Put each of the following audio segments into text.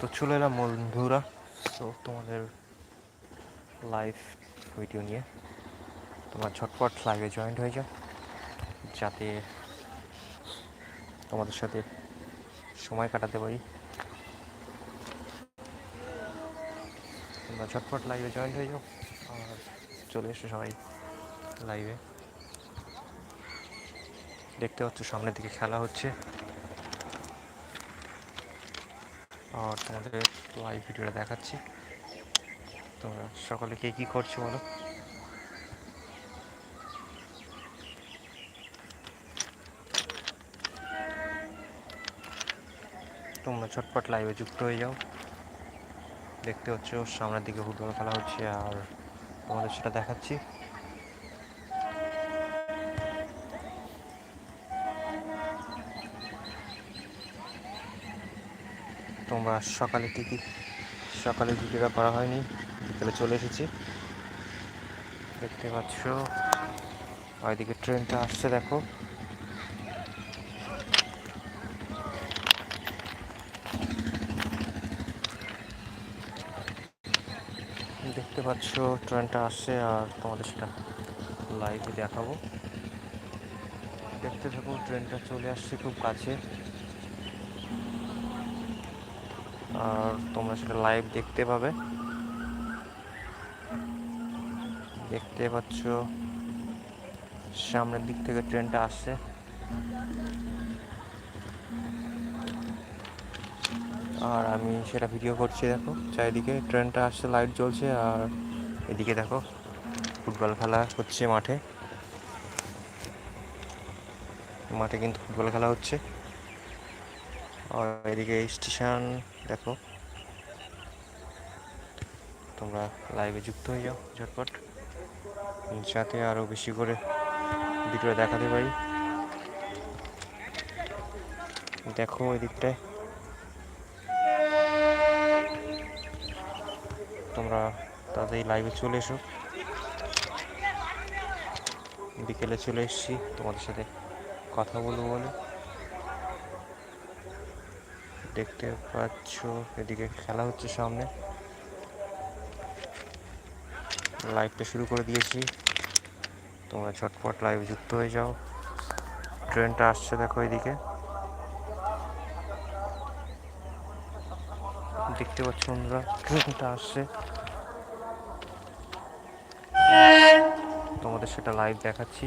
তো চলে এলাম বন্ধুরা। তো তোমাদের লাইভ ভিডিও নিয়ে। তোমার ঝটপট লাইভে জয়েন্ট হয়ে যাও। যাতে তোমাদের সাথে সময় কাটাতে পারি। তোমরা ঝটপট লাইভে জয়েন্ট হয়ে যাও। আর চলে এসো সবাই লাইভে দেখতে পাচ্ছ সামনের দিকে খেলা হচ্ছে। আর তোমাদের লাইভ ভিডিওটা দেখাচ্ছি। তোমরা সকলে কে কী করছ বলো? তোমরা ছটপট লাইভে যুক্ত হয়ে যাও। দেখতে হচ্ছে সামনের দিকে ফুটবল খেলা হচ্ছে আর তোমাদের সেটা দেখাচ্ছি। তোমরা সকালে কী কী সকালে ভিডিওটা করা হয়নি? বিকেলে চলে এসেছি। দেখতে পাচ্ছ। ওইদিকে ট্রেনটা আসছে, দেখো। দেখতে পাচ্ছ, ট্রেনটা আসছে আর তোমাদের সেটা লাইভে দেখাবো। দেখতে থাকো, ট্রেনটা চলে আসছে খুব কাছে। আর তোমরা সেটা লাইভ দেখতে পাবে। দেখতে পাচ্ছ, সামনের দিক থেকে ট্রেনটা আসছে। আর আমি সেটা ভিডিও করছি, দেখো। চারিদিকে ট্রেনটা আসছে লাইট জ্বলছে, আর এদিকে দেখো, ফুটবল খেলা হচ্ছে মাঠে। মাঠে কিন্তু ফুটবল খেলা হচ্ছে। আর এদিকে স্টেশন দেখো। তোমরা লাইভে যুক্ত হয়ে যাও, ঝটপট। যাতে আরও বেশি করে ভিডিও দেখাতে পারি। দেখো ওই দিকটায় তোমরা তাড়াতাড়ি লাইভে চলে এসো। বিকেলে চলে এসেছি। তোমাদের সাথে কথা বলব বলে। দেখতে পাচ্ছ, এদিকে খেলা হচ্ছে সামনে। লাইভটা শুরু করে দিয়েছি। তোমরা ঝটপট লাইভ যুক্ত হয়ে যাও। ট্রেনটা আসছে দেখো এদিকে। দেখতে পাচ্ছ বন্ধুরা ট্রেনটা আসছে। তোমাদের সেটা লাইভ দেখাচ্ছি।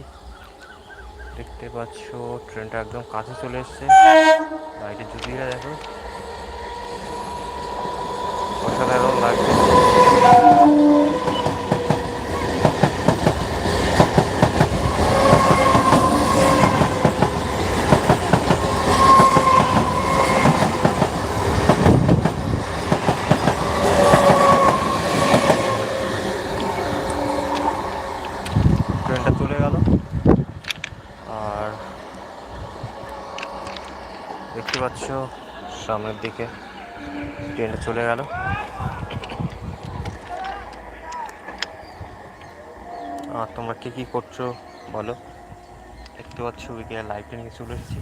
দেখতে পাচ্ছ ট্রেনটা একদম কাছে চলে এসছে। বাড়িটা জুতিটা দেখো। অসাধারণ লাগছে ট্রেনটা চলে গেল আর দেখতে পাচ্ছ সামনের দিকে। ট্রেনটা চলে গেল। আর তোমরা কে কী করছ বলো? দেখতে পাচ্ছ বিকেলে লাইভটা নিয়ে চলে এসেছি।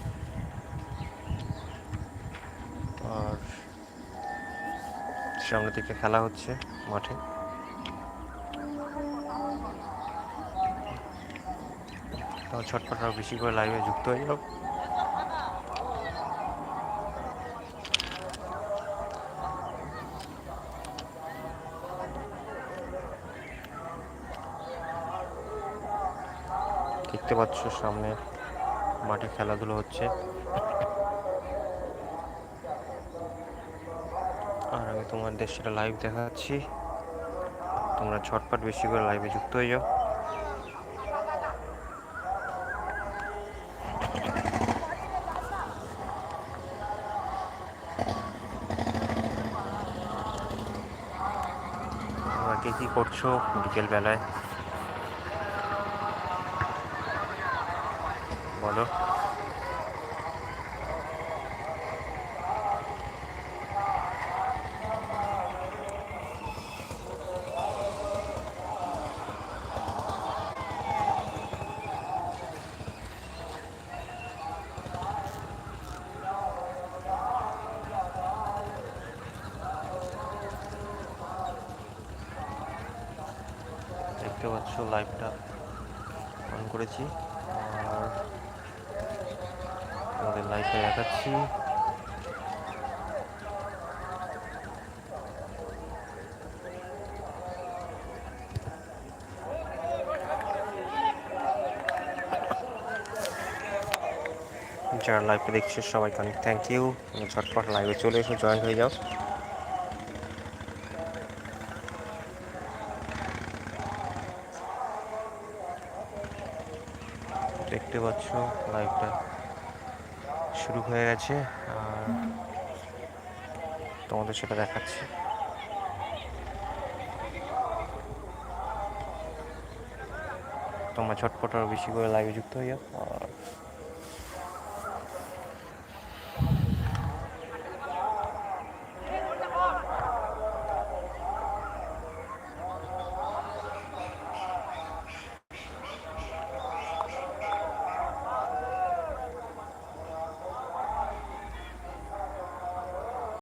আর সামনের দিকে খেলা হচ্ছে মাঠে। তোমার ছটফট বেশি করে লাইভে যুক্ত হয়ে যাও। দেখতে পাচ্ছ সামনে মাঠে খেলাধুলো হচ্ছে। আর আমি তোমাদের সেটা লাইভ দেখাচ্ছি। তোমরা ছটপট বেশি করে লাইভে যুক্ত হয়ে যাও। কে কী করছ বিকেল বলো দেখতে পাচ্ছ লাইভটা অন করেছি। তোমাদের লাইভে দেখাচ্ছি। যারা লাইভে দেখছে, সবাইকে অনেক থ্যাংক ইউ ঝটপট লাইভে চলে এসো জয়েন হয়ে যাও। দেখতে পাচ্ছ লাইভটা শুরু হয়ে গেছে, আর তোমাদের সেটা দেখাচ্ছি। তোমরা ছটপট আরও বেশি করে লাইভে যুক্ত হইয়া আর